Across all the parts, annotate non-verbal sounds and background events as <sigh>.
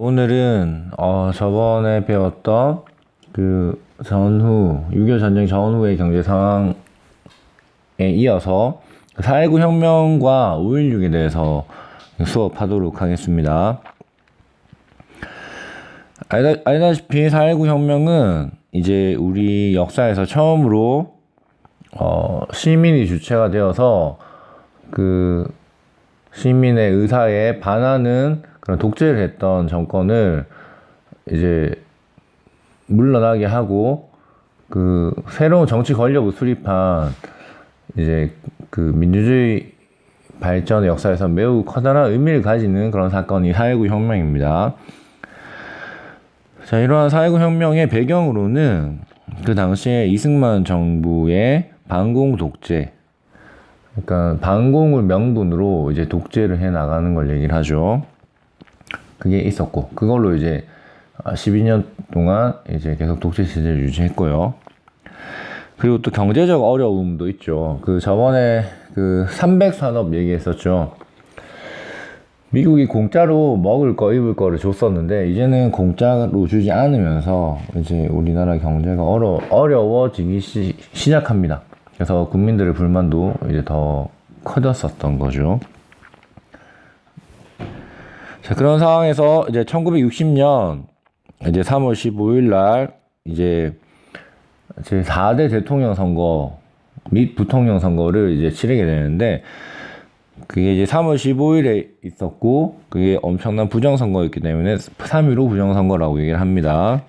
오늘은 어, 저번에 배웠던 그 전후 6.25 전쟁 전후의 경제 상황에 이어서 4.19 혁명과 5.16에 대해서 수업하도록 하겠습니다. 알다, 알다시피 4.19 혁명은 이제 우리 역사에서 처음으로 어, 시민이 주체가 되어서 그 시민의 의사에 반하는 그런 독재를 했던 정권을 이제 물러나게 하고 그 새로운 정치 권력을 수립한 이제 그 민주주의 발전의 역사에서 매우 커다란 의미를 가지는 그런 사건이 4.19 혁명입니다. 자, 이러한 4.19 혁명의 배경으로는 그 당시에 이승만 정부의 반공 독재, 그러니까 반공을 명분으로 이제 독재를 해 나가는 걸 얘기를 하죠. 그게 있었고, 그걸로 이제 12년 동안 이제 계속 독재 체제를 유지했고요. 그리고 또 경제적 어려움도 있죠. 그 저번에 그 300 산업 얘기했었죠. 미국이 공짜로 먹을 거 입을 거를 줬었는데 이제는 공짜로 주지 않으면서 이제 우리나라 경제가 어려 어려워지기 시, 시작합니다. 그래서 국민들의 불만도 이제 더 커졌었던 거죠. 자 그런 상황에서 이제 1960년 이제 3월 15일 날 이제 제 4대 대통령 선거 및 부통령 선거를 이제 치르게 되는데 그게 이제 3월 15일에 있었고 그게 엄청난 부정선거였기 때문에 3.15 부정선거라고 얘기를 합니다.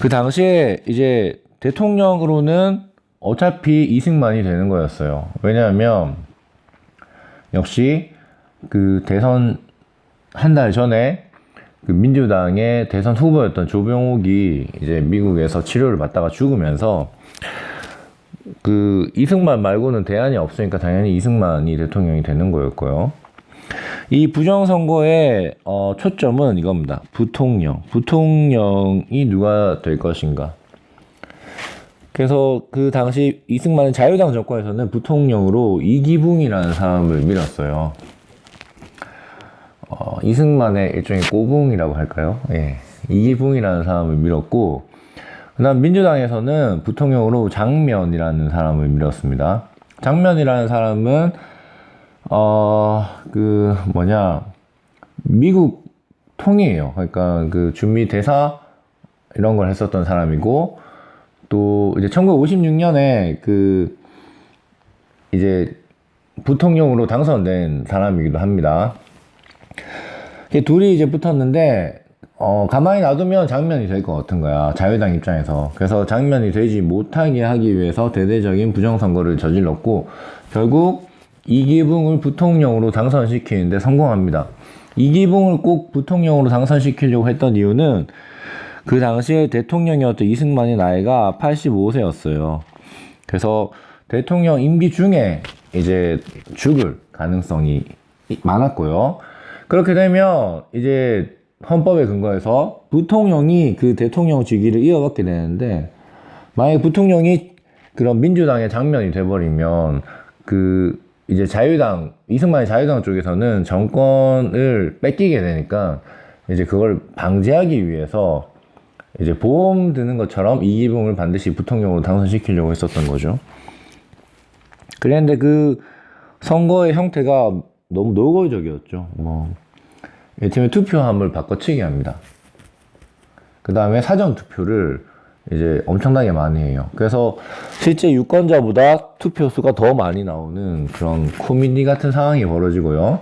그 당시에 이제 대통령으로는 어차피 이승만이 되는 거였어요. 왜냐하면 역시 그 대선 한 달 전에 그 민주당의 대선 후보였던 조병옥이 이제 미국에서 치료를 받다가 죽으면서 그 이승만 말고는 대안이 없으니까 당연히 이승만이 대통령이 되는 거였고요. 이 부정선거의 어, 초점은 이겁니다. 부통령. 부통령이 누가 될 것인가. 그래서 그 당시 이승만은 자유당 정권에서는 부통령으로 이기붕이라는 사람을 밀었어요. 어, 이승만의 일종의 꼬붕이라고 할까요? 예. 이기붕이라는 사람을 밀었고, 그 다음 민주당에서는 부통령으로 장면이라는 사람을 밀었습니다. 장면이라는 사람은, 어, 그, 뭐냐, 미국 통이에요. 그러니까 그 준비 대사 이런 걸 했었던 사람이고, 또 이제 1956년에 그, 이제 부통령으로 당선된 사람이기도 합니다. 둘이 이제 붙었는데, 어, 가만히 놔두면 장면이 될 것 같은 거야. 자유당 입장에서. 그래서 장면이 되지 못하게 하기 위해서 대대적인 부정선거를 저질렀고, 결국 이기붕을 부통령으로 당선시키는데 성공합니다. 이기붕을 꼭 부통령으로 당선시키려고 했던 이유는 그 당시에 대통령이었던 이승만의 나이가 85세였어요. 그래서 대통령 임기 중에 이제 죽을 가능성이 많았고요. 그렇게 되면 이제 헌법에 근거해서 부통령이 그 대통령 직위를 이어받게 되는데 만약에 부통령이 그런 민주당의 장면이 돼버리면 그 이제 자유당 이승만의 자유당 쪽에서는 정권을 뺏기게 되니까 이제 그걸 방지하기 위해서 이제 보험 드는 것처럼 이기붕을 반드시 부통령으로 당선시키려고 했었던 거죠. 그랬는데 그 선거의 형태가 너무 노골적이었죠. 뭐 예팀의 투표함을 바꿔치기 합니다. 그 다음에 사전 투표를 이제 엄청나게 많이 해요. 그래서 실제 유권자보다 투표수가 더 많이 나오는 그런 코미디 같은 상황이 벌어지고요.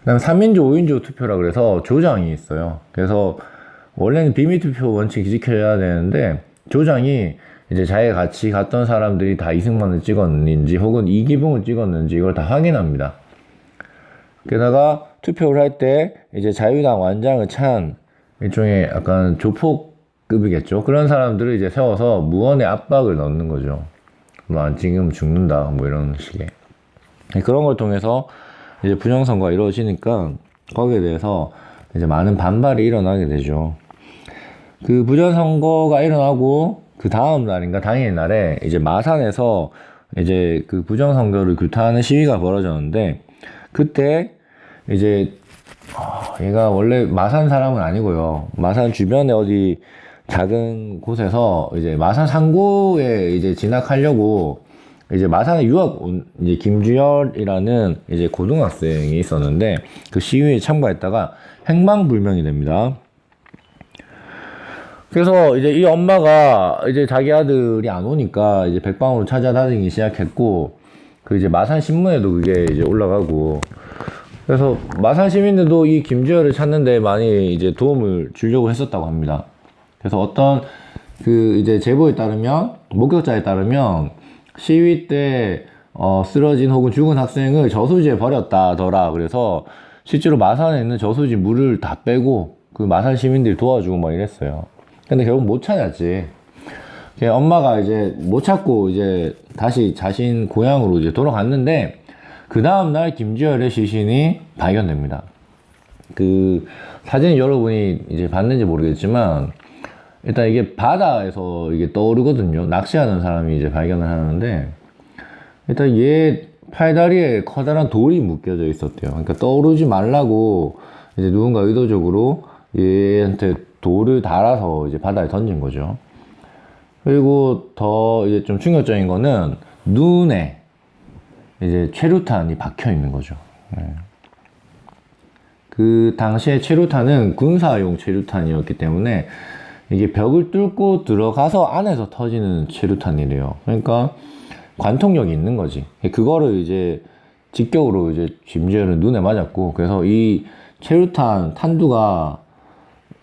그 다음에 3인조, 5인조 투표라 그래서 조장이 있어요. 그래서 원래는 비밀투표 원칙 지켜야 되는데 조장이 이제 자기가 같이 갔던 사람들이 다 이승만을 찍었는지 혹은 이기붕을 찍었는지 이걸 다 확인합니다. 게다가 투표를 할 때 이제 자유당 완장을 찬 일종의 약간 조폭급이겠죠. 그런 사람들을 이제 세워서 무언의 압박을 넣는 거죠. 뭐안 찍으면 죽는다. 뭐 이런 식의. 그런 걸 통해서 이제 부정선거가 이루어지니까 거기에 대해서 이제 많은 반발이 일어나게 되죠. 그 부정선거가 일어나고 그 다음 날인가 당일 날에 이제 마산에서 이제 그 부정선거를 규탄하는 시위가 벌어졌는데 그때 이제 어, 얘가 원래 마산 사람은 아니고요. 마산 주변에 어디 작은 곳에서 이제 마산 상고에 이제 진학하려고 이제 마산에 유학 온 이제 김주열이라는 이제 고등학생이 있었는데 그 시위에 참가했다가 행방불명이 됩니다. 그래서 이제 이 엄마가 이제 자기 아들이 안 오니까 이제 백방으로 찾아다니기 시작했고 그 이제 마산 신문에도 그게 이제 올라가고 그래서 마산 시민들도 이 김주열을 찾는데 많이 이제 도움을 주려고 했었다고 합니다. 그래서 어떤 그 이제 제보에 따르면 목격자에 따르면 시위 때 어, 쓰러진 혹은 죽은 학생을 저수지에 버렸다더라. 그래서 실제로 마산에 있는 저수지 물을 다 빼고 그 마산 시민들이 도와주고 막 이랬어요. 근데 결국 못 찾았지. 걔 엄마가 이제 못 찾고 이제 다시 자신 고향으로 이제 돌아갔는데 그 다음날 김주열의 시신이 발견됩니다. 그 사진 여러분이 이제 봤는지 모르겠지만 일단 이게 바다에서 이게 떠오르거든요. 낚시하는 사람이 이제 발견을 하는데 일단 얘 팔다리에 커다란 돌이 묶여져 있었대요. 그러니까 떠오르지 말라고 이제 누군가 의도적으로 얘한테 돌을 달아서 이제 바다에 던진 거죠. 그리고 더 이제 좀 충격적인 거는 눈에 이제 최루탄이 박혀 있는 거죠. 네. 그 당시에 최루탄은 군사용 최루탄이었기 때문에 이게 벽을 뚫고 들어가서 안에서 터지는 최루탄이래요. 그러니까 관통력이 있는 거지. 그거를 이제 직격으로 이제 짐지어는 눈에 맞았고, 그래서 이 최루탄 탄두가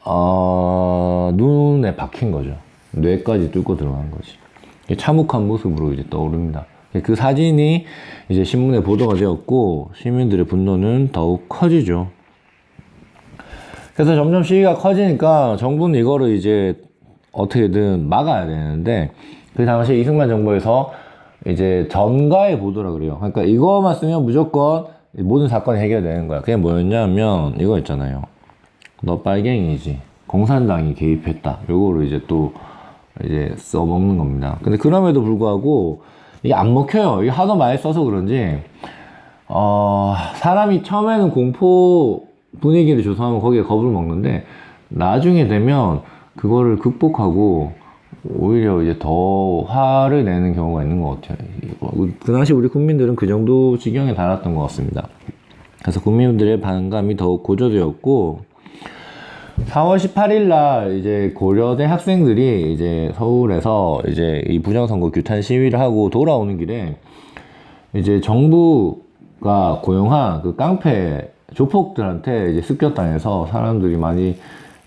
어, 눈에 박힌 거죠. 뇌까지 뚫고 들어간 거지. 참혹한 모습으로 이제 떠오릅니다. 그 사진이 이제 신문에 보도가 되었고, 시민들의 분노는 더욱 커지죠. 그래서 점점 시위가 커지니까 정부는 이거를 이제 어떻게든 막아야 되는데, 그 당시에 이승만 정부에서 이제 전가의 보도라 그래요. 그러니까 이거만 쓰면 무조건 모든 사건이 해결되는 거야. 그게 뭐였냐면, 이거 있잖아요. 너 빨갱이지. 공산당이 개입했다. 요거를 이제 또 이제 써먹는 겁니다. 근데 그럼에도 불구하고 이게 안 먹혀요. 이게 하도 많이 써서 그런지 어, 사람이 처음에는 공포 분위기를 조성하면 거기에 겁을 먹는데 나중에 되면 그거를 극복하고 오히려 이제 더 화를 내는 경우가 있는 것 같아요. 그 당시 우리 국민들은 그 정도 지경에 달았던 것 같습니다. 그래서 국민들의 반감이 더욱 고조되었고 4월 18일 날 이제 고려대 학생들이 이제 서울에서 이제 이 부정선거 규탄 시위를 하고 돌아오는 길에 이제 정부가 고용한 그 깡패 조폭들한테 이제 습격당해서 사람들이 많이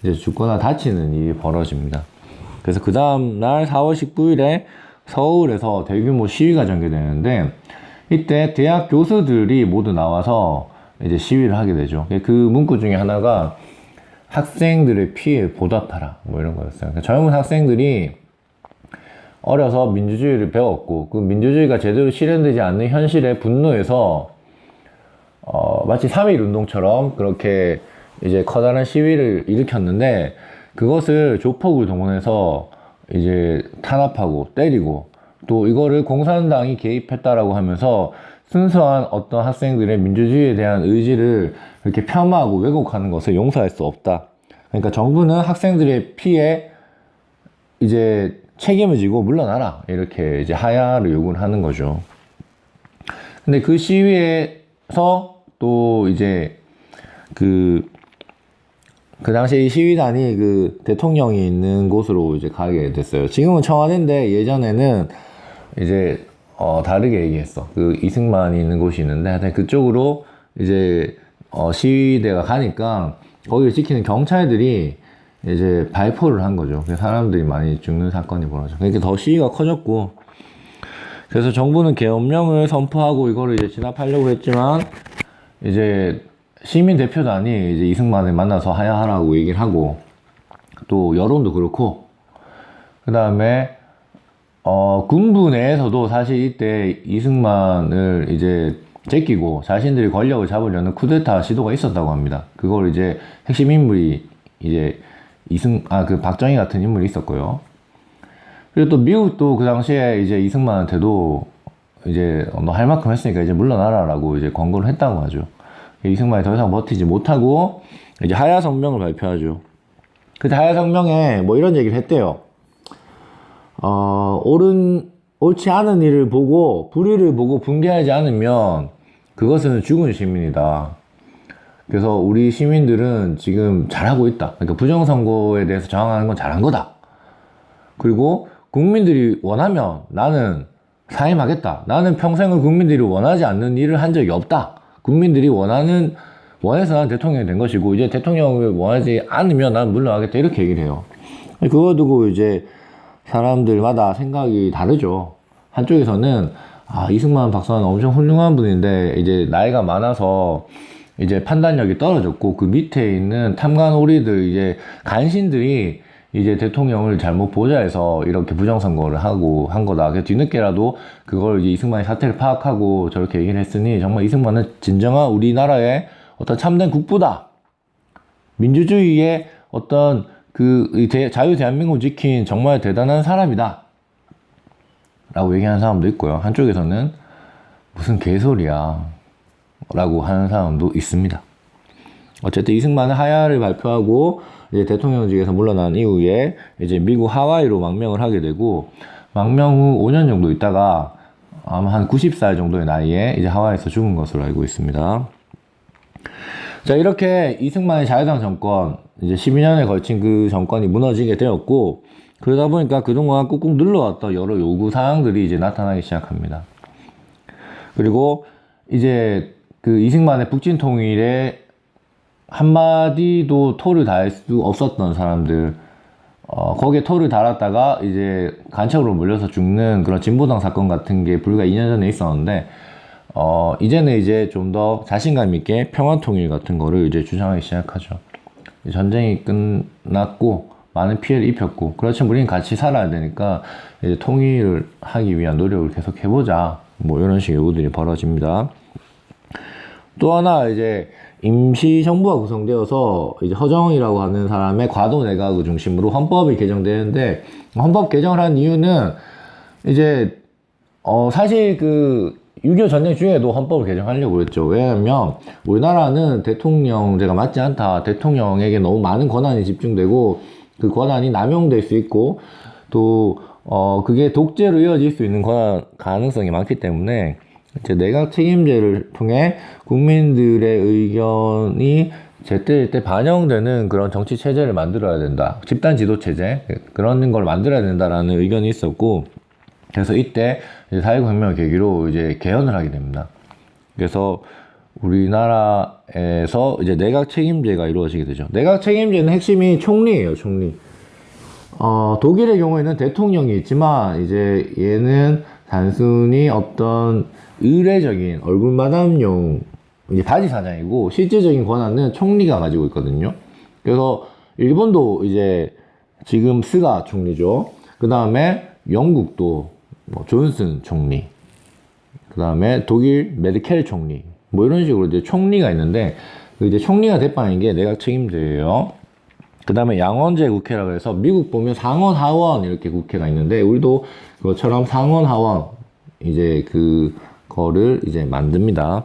이제 죽거나 다치는 일이 벌어집니다. 그래서 그 다음 날 4월 19일에 서울에서 대규모 시위가 전개되는데 이때 대학 교수들이 모두 나와서 이제 시위를 하게 되죠. 그 문구 중에 하나가 학생들의 피해 보답하라 뭐 이런 거였어요. 그러니까 젊은 학생들이 어려서 민주주의를 배웠고 그 민주주의가 제대로 실현되지 않는 현실에 분노해서 어, 마치 3.1 운동처럼 그렇게 이제 커다란 시위를 일으켰는데 그것을 조폭을 동원해서 이제 탄압하고 때리고 또 이거를 공산당이 개입했다라고 하면서 순수한 어떤 학생들의 민주주의에 대한 의지를 이렇게 폄하하고 왜곡하는 것을 용서할 수 없다. 그러니까 정부는 학생들의 피해 이제 책임을 지고 물러나라 이렇게 이제 하야를 요구를 하는 거죠. 근데 그 시위에서 또 이제 그, 그 당시에 이 시위단이 그 대통령이 있는 곳으로 이제 가게 됐어요. 지금은 청와대인데 예전에는 이제 어, 다르게 얘기했어. 그 이승만이 있는 곳이 있는데 하여튼 그쪽으로 이제 어, 시위대가 가니까 거기를 지키는 경찰들이 이제 발포를 한 거죠. 사람들이 많이 죽는 사건이 벌어져. 그러니까 더 시위가 커졌고 그래서 정부는 계엄령을 선포하고 이거를 이제 진압하려고 했지만 이제 시민 대표단이 이제 이승만을 만나서 하야하라고 얘기를 하고 또 여론도 그렇고 그 다음에 어, 군부 내에서도 사실 이때 이승만을 이제 제끼고 자신들이 권력을 잡으려는 쿠데타 시도가 있었다고 합니다. 그걸 이제 핵심 인물이 이제 이승, 아, 그 박정희 같은 인물이 있었고요. 그리고 또 미국도 그 당시에 이제 이승만한테도 이제 너 할 만큼 했으니까 이제 물러나라라고 이제 권고를 했다고 하죠. 이승만이 더 이상 버티지 못하고 이제 하야 성명을 발표하죠. 그때 하야 성명에 뭐 이런 얘기를 했대요. 어, 옳은 옳지 않은 일을 보고 불의를 보고 분개하지 않으면 그것은 죽은 시민이다. 그래서 우리 시민들은 지금 잘하고 있다. 그러니까 부정선거에 대해서 저항하는 건 잘한 거다. 그리고 국민들이 원하면 나는 사임하겠다. 나는 평생을 국민들이 원하지 않는 일을 한 적이 없다. 국민들이 원하는, 원해서 난 대통령이 된 것이고, 이제 대통령을 원하지 않으면 난 물러나겠다. 이렇게 얘기를 해요. 그거 두고 이제 사람들마다 생각이 다르죠. 한쪽에서는, 아, 이승만 박사는 엄청 훌륭한 분인데, 이제 나이가 많아서 이제 판단력이 떨어졌고, 그 밑에 있는 탐관 오리들, 이제 간신들이 이제 대통령을 잘못 보좌해서 이렇게 부정선거를 하고 한 거다. 그래서 뒤늦게라도 그걸 이제 이승만이 사태를 파악하고 저렇게 얘기를 했으니 정말 이승만은 진정한 우리나라의 어떤 참된 국부다. 민주주의의 어떤 그 자유 대한민국을 지킨 정말 대단한 사람이다. 라고 얘기하는 사람도 있고요. 한쪽에서는 무슨 개소리야. 라고 하는 사람도 있습니다. 어쨌든 이승만은 하야를 발표하고 이제 대통령직에서 물러난 이후에 이제 미국 하와이로 망명을 하게 되고 망명 후 5년 정도 있다가 아마 한 90살 정도의 나이에 이제 하와이에서 죽은 것으로 알고 있습니다. 자 이렇게 이승만의 자유당 정권 이제 12년에 걸친 그 정권이 무너지게 되었고 그러다 보니까 그동안 꾹꾹 눌러왔던 여러 요구 사항들이 이제 나타나기 시작합니다. 그리고 이제 그 이승만의 북진 통일에 한마디도 토를 달 수 없었던 사람들, 어, 거기에 토를 달았다가 이제 간첩으로 몰려서 죽는 그런 진보당 사건 같은 게 불과 2년 전에 있었는데, 어, 이제는 이제 좀 더 자신감 있게 평화 통일 같은 거를 이제 주장하기 시작하죠. 전쟁이 끝났고, 많은 피해를 입혔고, 그렇지만 우리는 같이 살아야 되니까, 이제 통일을 하기 위한 노력을 계속 해보자. 뭐 이런 식의 요구들이 벌어집니다. 또 하나 이제 임시 정부가 구성되어서 이제 허정이라고 하는 사람의 과도 내각을 중심으로 헌법이 개정되는데 헌법 개정을 한 이유는 이제 어 사실 그 6.25 전쟁 중에도 헌법을 개정하려고 그랬죠. 왜냐하면 우리나라는 대통령제가 맞지 않다. 대통령에게 너무 많은 권한이 집중되고 그 권한이 남용될 수 있고 또 어 그게 독재로 이어질 수 있는 권한 가능성이 많기 때문에 이제 내각 책임제를 통해 국민들의 의견이 제때 제때 반영되는 그런 정치 체제를 만들어야 된다. 집단 지도 체제 그런 걸 만들어야 된다라는 의견이 있었고 그래서 이때 이제 4.19 혁명을 계기로 이제 개헌을 하게 됩니다. 그래서 우리나라에서 이제 내각 책임제가 이루어지게 되죠. 내각 책임제는 핵심이 총리예요, 총리. 어, 독일의 경우에는 대통령이 있지만 이제 얘는 단순히 어떤 의례적인 얼굴 마담용 이제 바지 사장이고 실제적인 권한은 총리가 가지고 있거든요. 그래서 일본도 이제 지금 스가 총리죠. 그 다음에 영국도 뭐 존슨 총리, 그 다음에 독일 메르켈 총리, 뭐 이런 식으로 이제 총리가 있는데 그 이제 총리가 대빵인 게 내각 책임제예요. 그 다음에 양원제 국회라고 해서 미국 보면 상원, 하원 이렇게 국회가 있는데 우리도 그것처럼 상원, 하원 이제 그 거를 이제 만듭니다.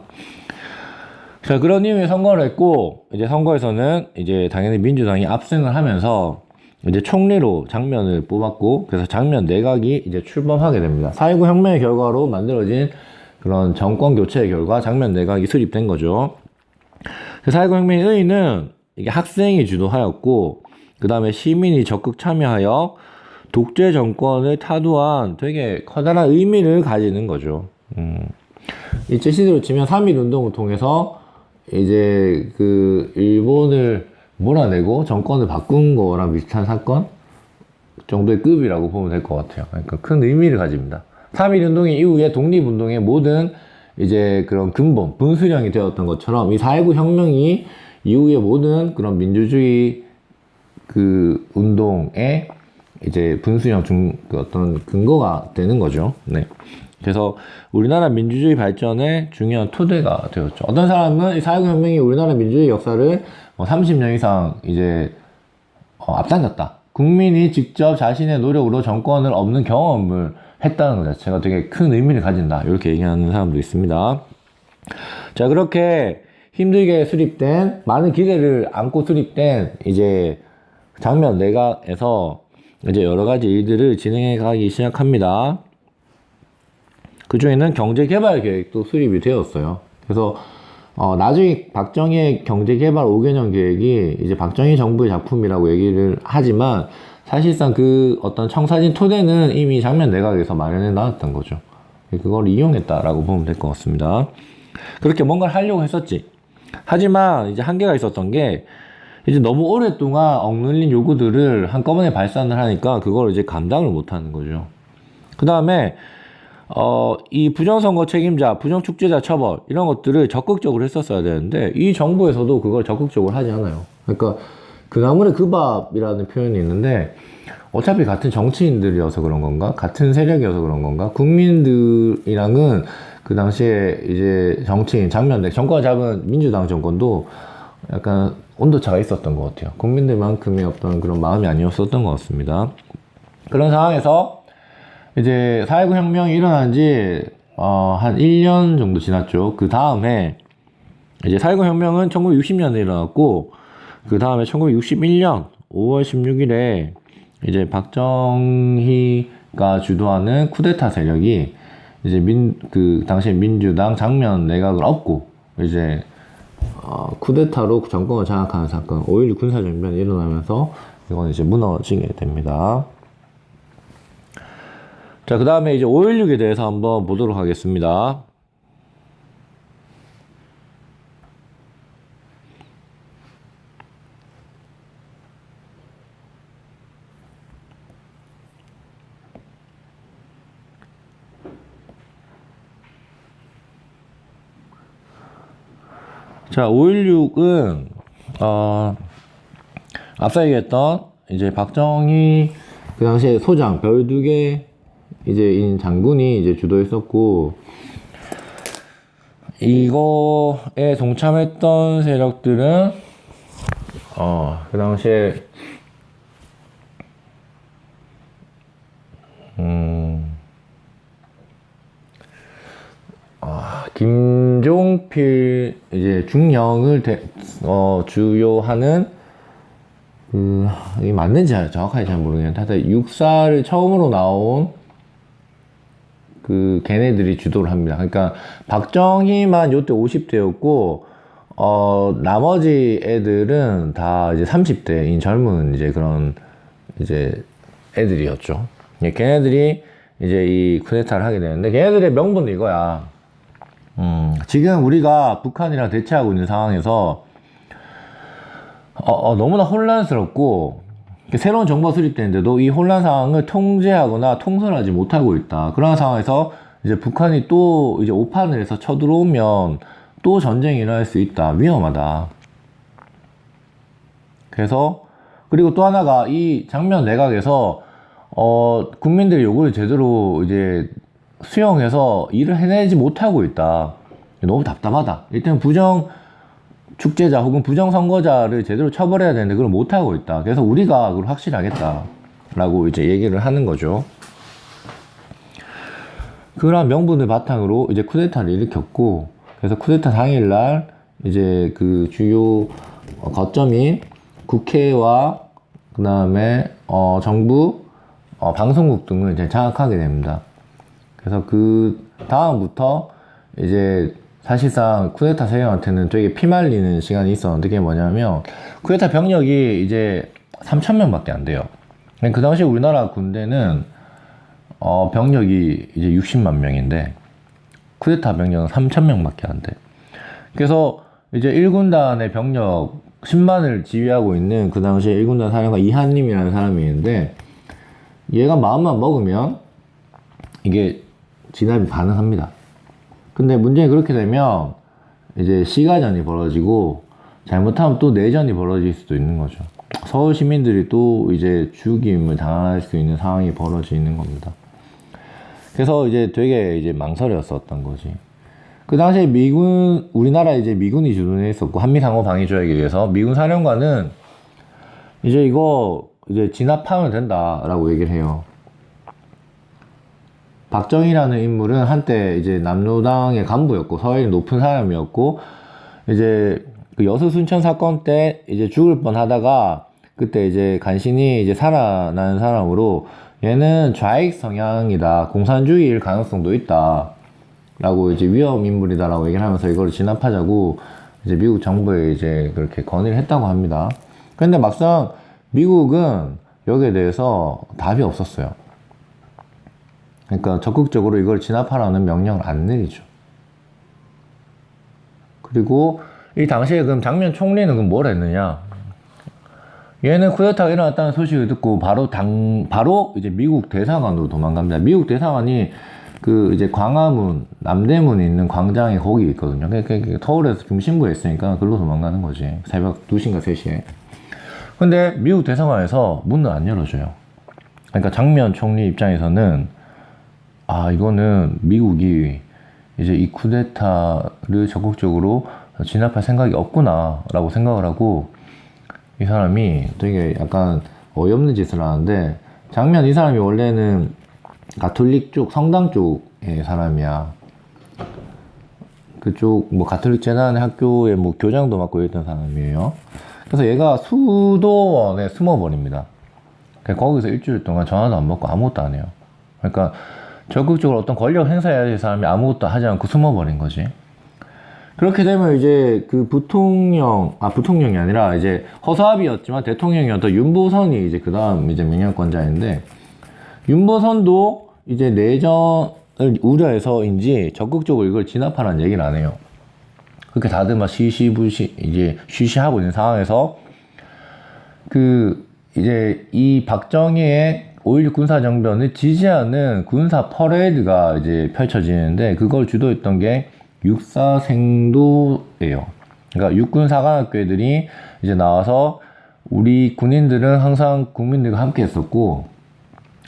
자 그런 이유에 선거를 했고 이제 선거에서는 이제 당연히 민주당이 압승을 하면서 이제 총리로 장면을 뽑았고 그래서 장면 내각이 이제 출범하게 됩니다. 4.19 혁명의 결과로 만들어진 그런 정권 교체의 결과 장면 내각이 수립된 거죠. 4.19 혁명의 의의는 이게 학생이 주도하였고 그 다음에 시민이 적극 참여하여 독재 정권을 타도한 되게 커다란 의미를 가지는 거죠. 음. 일제 시대로 치면 3.1 운동을 통해서 이제 그 일본을 몰아내고 정권을 바꾼 거랑 비슷한 사건 정도의 급이라고 보면 될 것 같아요. 그러니까 큰 의미를 가집니다. 3.1 운동 이후에 독립운동의 모든 이제 그런 근본, 분수령이 되었던 것처럼 이 4.19 혁명이 이후에 모든 그런 민주주의 그 운동의 이제 분수령 중, 그 어떤 근거가 되는 거죠. 네. 그래서 우리나라 민주주의 발전의 중요한 토대가 되었죠. 어떤 사람은 이 사회혁명이 우리나라 민주주의 역사를 30년 이상 이제 어, 앞당겼다. 국민이 직접 자신의 노력으로 정권을 얻는 경험을 했다는 것 자체가 되게 큰 의미를 가진다. 이렇게 얘기하는 사람도 있습니다. 자, 그렇게 힘들게 수립된 많은 기대를 안고 수립된 이제 장면 내각에서 이제 여러 가지 일들을 진행해 가기 시작합니다. 그 중에는 경제개발 계획도 수립이 되었어요. 그래서 어, 나중에 박정희의 경제개발 5개년 계획이 이제 박정희 정부의 작품이라고 얘기를 하지만 사실상 그 어떤 청사진 토대는 이미 장면 내각에서 마련해 놨던 거죠. 그걸 이용했다라고 보면 될 것 같습니다. 그렇게 뭔가를 하려고 했었지. 하지만 이제 한계가 있었던 게 이제 너무 오랫동안 억눌린 요구들을 한꺼번에 발산을 하니까 그걸 이제 감당을 못 하는 거죠. 그 다음에 어, 이 부정선거 책임자, 부정축제자 처벌, 이런 것들을 적극적으로 했었어야 되는데, 이 정부에서도 그걸 적극적으로 하지 않아요. 그러니까, 그 나물의 그 밥이라는 표현이 있는데, 어차피 같은 정치인들이어서 그런 건가? 같은 세력이어서 그런 건가? 국민들이랑은 그 당시에 이제 정치인, 장면대, 정권 잡은 민주당 정권도 약간 온도차가 있었던 것 같아요. 국민들만큼의 어떤 그런 마음이 아니었었던 것 같습니다. 그런 상황에서 이제 4.19 혁명이 일어난 지, 어, 한 1년 정도 지났죠. 그 다음에, 이제 4.19 혁명은 1960년에 일어났고, 그 다음에 1961년 5월 16일에 이제 박정희가 주도하는 쿠데타 세력이 이제 민, 그, 당시에 민주당 장면 내각을 얻고, 이제, 어, 쿠데타로 정권을 장악하는 사건, 5.16 군사정변이 일어나면서, 이건 이제 무너지게 됩니다. 자, 그 다음에 이제 516에 대해서 한번 보도록 하겠습니다. 자, 516은, 어, 앞서 얘기했던, 이제 박정희, 그 당시에 소장, 별 두 개, 이제 인 장군이 이제 주도했었고 이거에 동참했던 세력들은 어 그 당시에 음 아, 김종필 이제 중령을 대, 어, 주요하는 그 이게 맞는지 정확하게 잘 모르겠는데 하여튼 육사를 처음으로 나온 그 걔네들이 주도를 합니다. 그러니까 박정희만 요때 50대였고 어 나머지 애들은 다 이제 30대인 젊은 이제 그런 이제 애들이었죠. 예, 걔네들이 이제 이 쿠데타를 하게 되는데 걔네들의 명분은 이거야. 음, 지금 우리가 북한이랑 대치하고 있는 상황에서 어, 어, 너무나 혼란스럽고 새로운 정부가 수립되는데도 이 혼란 상황을 통제하거나 통솔하지 못하고 있다. 그런 상황에서 이제 북한이 또 이제 오판을 해서 쳐들어오면 또 전쟁이 일어날 수 있다. 위험하다. 그래서 그리고 또 하나가 이 장면 내각에서 어 국민들의 요구를 제대로 이제 수용해서 일을 해내지 못하고 있다. 너무 답답하다. 일단 부정 축제자 혹은 부정선거자를 제대로 처벌해야 되는데 그걸 못하고 있다. 그래서 우리가 그걸 확실하겠다. 라고 이제 얘기를 하는 거죠. 그런 명분을 바탕으로 이제 쿠데타를 일으켰고, 그래서 쿠데타 당일날 이제 그 주요 거점인 국회와 그 다음에 어 정부, 어 방송국 등을 이제 장악하게 됩니다. 그래서 그 다음부터 이제 사실상 쿠데타 세력한테는 되게 피말리는 시간이 있었는데 그게 뭐냐면 쿠데타 병력이 이제 3천 명밖에 안 돼요. 그 당시 우리나라 군대는 어 병력이 이제 60만 명인데 쿠데타 병력은 3천 명밖에 안 돼. 그래서 이제 1군단의 병력 10만을 지휘하고 있는 그 당시에 1군단 사령관 이한님이라는 사람이 있는데 얘가 마음만 먹으면 이게 진압이 가능합니다. 근데 문제는 그렇게 되면 이제 시가전이 벌어지고 잘못하면 또 내전이 벌어질 수도 있는 거죠. 서울 시민들이 또 이제 죽임을 당할 수 있는 상황이 벌어지는 겁니다. 그래서 이제 되게 이제 망설였었던 거지. 그 당시에 미군, 우리나라 이제 미군이 주둔했었고, 한미상호 방위 조약에 의해서 미군 사령관은 이제 이거 이제 진압하면 된다라고 얘기를 해요. 박정희라는 인물은 한때 이제 남로당의 간부였고 서해의 높은 사람이었고 이제 그 여수 순천 사건 때 이제 죽을 뻔 하다가 그때 이제 간신히 이제 살아난 사람으로 얘는 좌익 성향이다. 공산주의일 가능성도 있다. 라고 이제 위험 인물이다라고 얘기를 하면서 이걸 진압하자고 이제 미국 정부에 이제 그렇게 건의를 했다고 합니다. 근데 막상 미국은 여기에 대해서 답이 없었어요. 그러니까 적극적으로 이걸 진압하라는 명령을 안 내리죠. 그리고 이 당시에 그럼 장면 총리는 그럼 뭘 했느냐? 얘는 쿠데타가 일어났다는 소식을 듣고 바로 당 바로 이제 미국 대사관으로 도망갑니다. 미국 대사관이 그 이제 광화문 남대문에 있는 광장에 거기 있거든요. 그러니까 서울에서 중심부에 있으니까 글로 도망가는 거지. 새벽 2시인가 3시에. 근데 미국 대사관에서 문을 안 열어줘요. 그러니까 장면 총리 입장에서는 아 이거는 미국이 이제 이 쿠데타를 적극적으로 진압할 생각이 없구나라고 생각을 하고 이 사람이 되게 약간 어이없는 짓을 하는데 장면 이 사람이 원래는 가톨릭 쪽 성당 쪽의 사람이야. 그쪽 뭐 가톨릭 재단의 학교에 뭐 교장도 맡고 있던 사람이에요. 그래서 얘가 수도원에 숨어버립니다. 거기서 일주일 동안 전화도 안 받고 아무것도 안 해요. 그러니까 적극적으로 어떤 권력 행사해야 될 사람이 아무것도 하지 않고 숨어버린 거지. 그렇게 되면 이제 그 부통령, 아, 부통령이 아니라 이제 허사합이었지만 대통령이었던 윤보선이 이제 그 다음 이제 명령권자인데, 윤보선도 이제 내전을 우려해서인지 적극적으로 이걸 진압하라는 얘기를 안 해요. 그렇게 다들 막 시시부시, 이제 쉬쉬하고 있는 상황에서 그 이제 이 박정희의 5.16 군사정변을 지지하는 군사 퍼레이드가 이제 펼쳐지는데 그걸 주도했던 게 육사생도예요. 그러니까 육군 사관학교들이 이제 나와서 우리 군인들은 항상 국민들과 함께 했었고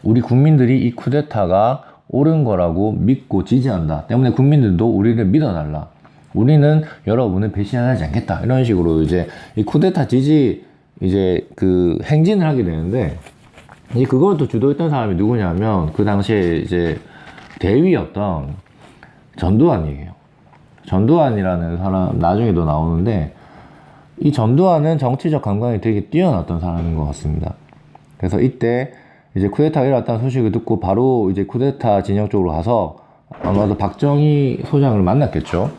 우리 국민들이 이 쿠데타가 옳은 거라고 믿고 지지한다. 때문에 국민들도 우리를 믿어달라. 우리는 여러분을 배신하지 않겠다. 이런 식으로 이제 이 쿠데타 지지 이제 그 행진을 하게 되는데 이 그걸 또 주도했던 사람이 누구냐면 그 당시에 이제 대위였던 전두환이에요. 전두환이라는 사람 나중에도 나오는데 이 전두환은 정치적 감각이 되게 뛰어났던 사람인 것 같습니다. 그래서 이때 이제 쿠데타가 일어났다는 소식을 듣고 바로 이제 쿠데타 진영 쪽으로 가서 아마도 박정희 소장을 만났겠죠.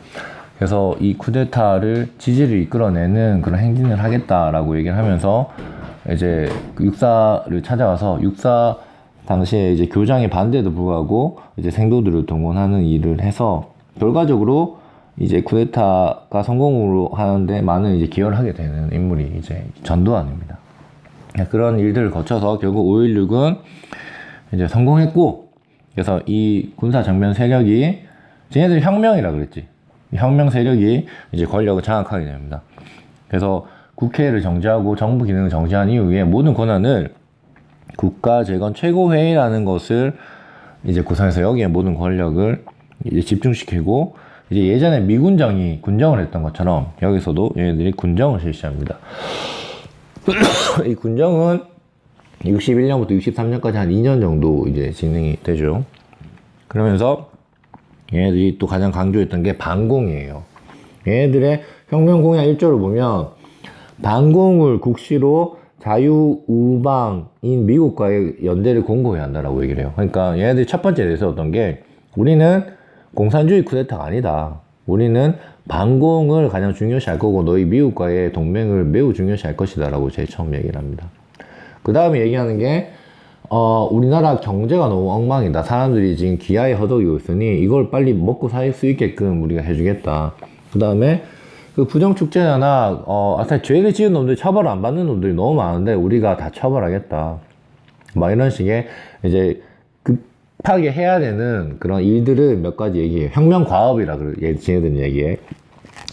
그래서 이 쿠데타를 지지를 이끌어내는 그런 행진을 하겠다라고 얘기를 하면서 이제 그 육사를 찾아가서 육사 당시에 이제 교장의 반대에도 불구하고 이제 생도들을 동원하는 일을 해서 결과적으로 이제 쿠데타가 성공으로 하는데 많은 이제 기여를 하게 되는 인물이 이제 전두환입니다. 그런 일들을 거쳐서 결국 5.16은 이제 성공했고 그래서 이 군사 정면 세력이 쟤네들 혁명이라 그랬지. 혁명 세력이 이제 권력을 장악하게 됩니다. 그래서 국회를 정지하고 정부 기능을 정지한 이후에 모든 권한을 국가 재건 최고회의라는 것을 이제 구성해서 여기에 모든 권력을 이제 집중시키고 이제 예전에 미군정이 군정을 했던 것처럼 여기서도 얘네들이 군정을 실시합니다. <clears throat> 이 군정은 61년부터 63년까지 한 2년 정도 이제 진행이 되죠. 그러면서 얘네들이 또 가장 강조했던 게 반공이에요. 얘네들의 혁명 공약 1조를 보면 반공을 국시로 자유우방인 미국과의 연대를 공고해야 한다라고 얘기를 해요. 그러니까 얘네들이 첫 번째 내세웠던 게 우리는 공산주의 쿠데타가 아니다. 우리는 반공을 가장 중요시할 거고 너희 미국과의 동맹을 매우 중요시할 것이다라고 제일 처음 얘기를 합니다. 그 다음에 얘기하는 게 어, 우리나라 경제가 너무 엉망이다. 사람들이 지금 기아에 허덕이고 있으니 이걸 빨리 먹고 살 수 있게끔 우리가 해주겠다. 그 다음에 그 부정축제나 어, 아까 죄를 지은 놈들 처벌 안 받는 놈들이 너무 많은데 우리가 다 처벌하겠다. 막 이런 식의 이제 급하게 해야 되는 그런 일들을 몇 가지 얘기해요. 혁명 과업이라 그래, 지네들 얘기해.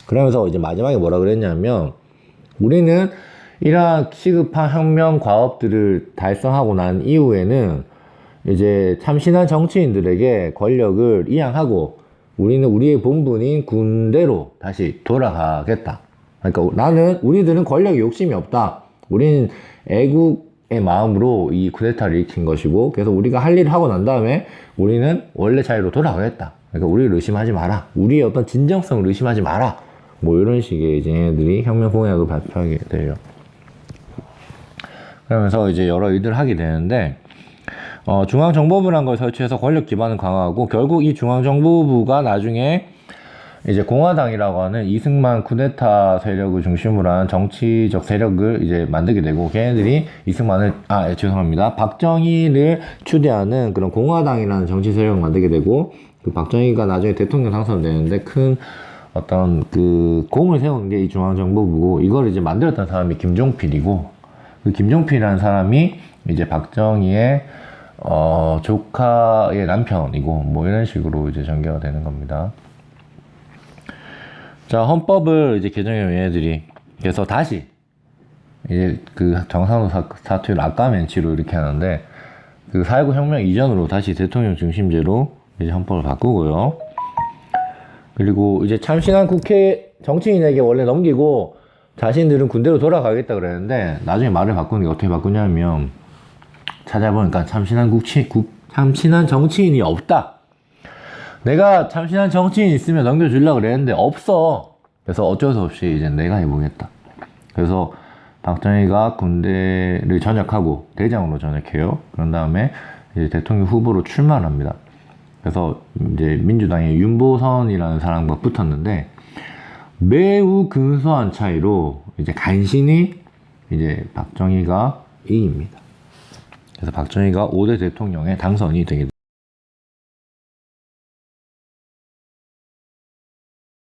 그러면서 이제 마지막에 뭐라 그랬냐면 우리는 이러한 시급한 혁명 과업들을 달성하고 난 이후에는 이제 참신한 정치인들에게 권력을 이양하고 우리는 우리의 본분인 군대로 다시 돌아가겠다. 그러니까 나는 우리들은 권력에 욕심이 없다. 우리는 애국의 마음으로 이 쿠데타를 일으킨 것이고 그래서 우리가 할 일을 하고 난 다음에 우리는 원래 자리로 돌아가겠다. 그러니까 우리를 의심하지 마라. 우리의 어떤 진정성을 의심하지 마라. 뭐 이런 식의 이제 얘네들이 혁명 공약을 발표하게 돼요. 그러면서 이제 여러 일들을 하게 되는데 어, 중앙정보부란 걸 설치해서 권력 기반을 강화하고 결국 이 중앙정보부가 나중에 이제 공화당이라고 하는 이승만 쿠데타 세력을 중심으로 한 정치적 세력을 이제 만들게 되고 걔네들이 이승만을 아 예, 죄송합니다. 박정희를 추대하는 그런 공화당이라는 정치 세력을 만들게 되고 그 박정희가 나중에 대통령 당선되는데 큰 어떤 그 공을 세운 게 이 중앙정보부고 이걸 이제 만들었던 사람이 김종필이고 그 김종필이라는 사람이 이제 박정희의 어 조카의 남편이고 뭐 이런 식으로 이제 전개가 되는 겁니다. 자, 헌법을 이제 개정해 얘네들이. 그래서 다시, 이제 그 정상도 사, 사투를 아까맨치로 이렇게 하는데, 그4.19 혁명 이전으로 다시 대통령 중심제로 이제 헌법을 바꾸고요. 그리고 이제 참신한 국회 정치인에게 원래 넘기고, 자신들은 군대로 돌아가겠다 그랬는데, 나중에 말을 바꾸는 게 어떻게 바꾸냐면, 찾아보니까 참신한 국치, 국, 참신한 정치인이 없다. 내가 참신한 정치인 있으면 넘겨주려고 그랬는데 없어. 그래서 어쩔 수 없이 이제 내가 해보겠다. 그래서 박정희가 군대를 전역하고 대장으로 전역해요. 그런 다음에 이제 대통령 후보로 출마를 합니다. 그래서 이제 민주당의 윤보선이라는 사람과 붙었는데 매우 근소한 차이로 이제 간신히 이제 박정희가 이깁니다. 그래서 박정희가 5대 대통령에 당선이 되게 됩니다.